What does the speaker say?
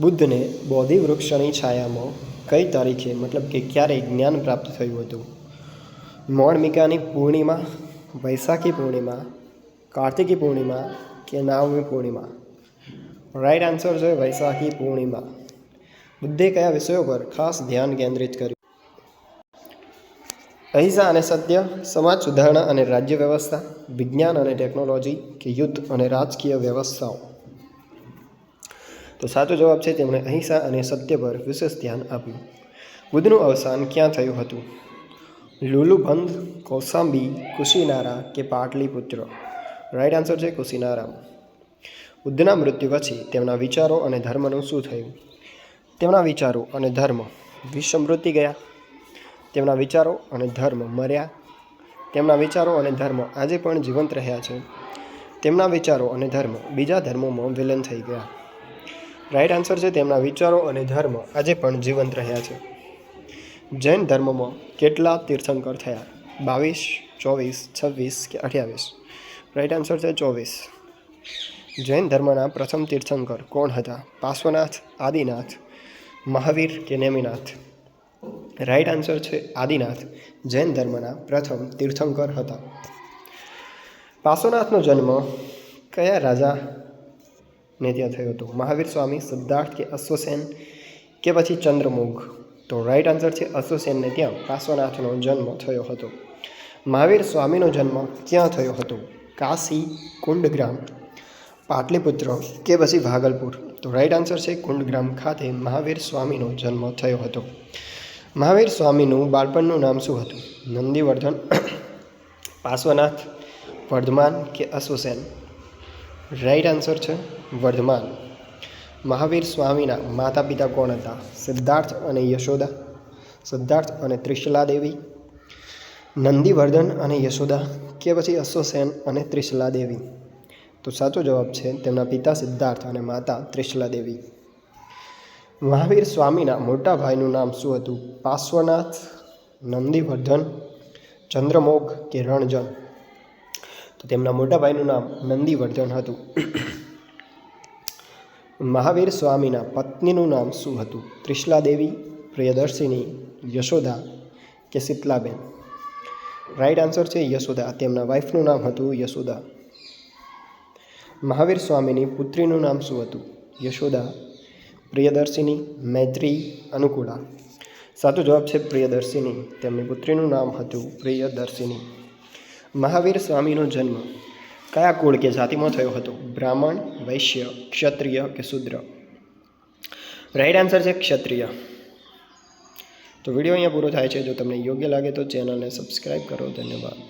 બુદ્ધને બોધિ વૃક્ષની છાયામાં કઈ તારીખે, મતલબ કે ક્યારે જ્ઞાન પ્રાપ્ત થયું હતું? મોણમિકાની પૂર્ણિમા, વૈશાખી પૂર્ણિમા, કાર્તિકી પૂર્ણિમા કે નાવમી પૂર્ણિમા? રાઈટ આન્સર છે વૈશાખી પૂર્ણિમા. બુદ્ધે કયા વિષયો પર ખાસ ધ્યાન કેન્દ્રિત કર્યું? અહિંસા અને સત્ય, સમાજ સુધારણા અને રાજ્ય વ્યવસ્થા, વિજ્ઞાન અને ટેકનોલોજી કે યુદ્ધ અને રાજકીય વ્યવસ્થાઓ? તો સાચો જવાબ છે તેમણે અહિંસા અને સત્ય પર વિશેષ ધ્યાન આપ્યું. બુદ્ધનું અવસાન ક્યાં થયું હતું? લુલુબંધ કૌસાંબી કુશીનારા કે પાટલીપુત્ર? રાઈટ આન્સર છે કુશીનારા બુદ્ધના મૃત્યુ પછી તેમના વિચારો અને ધર્મનું શું થયું? તેમના વિચારો અને ધર્મ વિશ્વમૃત્તિ ગયા. તેમના વિચારો અને ધર્મ મર્યા. તેમના વિચારો અને ધર્મ આજે પણ જીવંત રહ્યા છે. તેમના વિચારો અને ધર્મ બીજા ધર્મોમાં વિલન થઈ ગયા. રાઈટ આન્સર છે તેમના વિચારો અને ધર્મ. આજે પણ જીવંત રહ્યા છે. જૈન ધર્મમાં કેટલા તીર્થંકર થયા? બાવીસ, ચોવીસ, છવ્વીસ કે અઠ્યાવીસ? રાઈટ આન્સર છે ચોવીસ. જૈન ધર્મના પ્રથમ તીર્થંકર કોણ હતા? પાર્શ્વનાથ, આદિનાથ, મહાવીર કે નેમિનાથ? રાઈટ આન્સર છે આદિનાથ. જૈન ધર્મના પ્રથમ તીર્થંકર હતા. પાર્શ્વનાથનો જન્મ કયા રાજા ને ત્યાં થયો હતો. મહાવીર સ્વામી સિદ્ધાર્થ કે અશ્વસેન કે પછી ચંદ્રમુખ? તો રાઈટ આન્સર છે અશ્વસેનને ત્યાં પાર્શ્વનાથનો જન્મ થયો હતો. મહાવીર સ્વામીનો જન્મ ક્યાં થયો હતો? કાશી, કુંડગ્રામ, પાટલીપુત્ર કે પછી ભાગલપુર? તો રાઈટ આન્સર છે કુંડગ્રામ ખાતે મહાવીર સ્વામીનો જન્મ થયો હતો. મહાવીર સ્વામીનું બાળપણનું નામ શું હતું? નંદીવર્ધન, પાર્શ્વનાથ, વર્ધમાન કે અશ્વસેન? રાઈટ આન્સર છે વર્ધમાન. મહાવીર સ્વામીના માતા પિતા કોણ હતા? સિદ્ધાર્થ અને યશોદા. સિદ્ધાર્થ અને ત્રિશલા દેવી. નંદીવર્ધન અને યશોદા કે પછી અશ્વસેન અને ત્રિશલા દેવી. તો સાચો જવાબ છે તેમના પિતા સિદ્ધાર્થ અને માતા ત્રિશલા દેવી. મહાવીર સ્વામીના મોટા ભાઈનું નામ શું હતું? પાર્શ્વનાથ, નંદીવર્ધન ચંદ્રમોગ કે રણજન? તો તેમના મોટા ભાઈનું નામ નંદીવર્ધન હતું. મહાવીર સ્વામીના પત્નીનું નામ શું હતું? ત્રિશલાદેવી, પ્રિયદર્શિની, યશોદા કે શીતલાબેન? રાઈટ આન્સર છે યશોદા. તેમના વાઇફનું નામ હતું યશોદા. મહાવીર સ્વામીની પુત્રીનું નામ શું હતું? યશોદા. પ્રિયદર્શિની, મૈત્રી, અનુકૂળા. સાચો જવાબ છે પ્રિયદર્શિની. તેમની પુત્રીનું નામ હતું પ્રિયદર્શિની. મહાવીર સ્વામીનો જન્મ કયા કુળ કે જાતિમાં થયો હતો? બ્રાહ્મણ, વૈશ્ય, ક્ષત્રિય કે શુદ્ર? રાઈટ આન્સર છે ક્ષત્રિય. તો વીડિયો અહીંયા પૂરો થાય છે. જો તમને યોગ્ય લાગે તો ચેનલને સબસ્ક્રાઈબ કરો. ધન્યવાદ.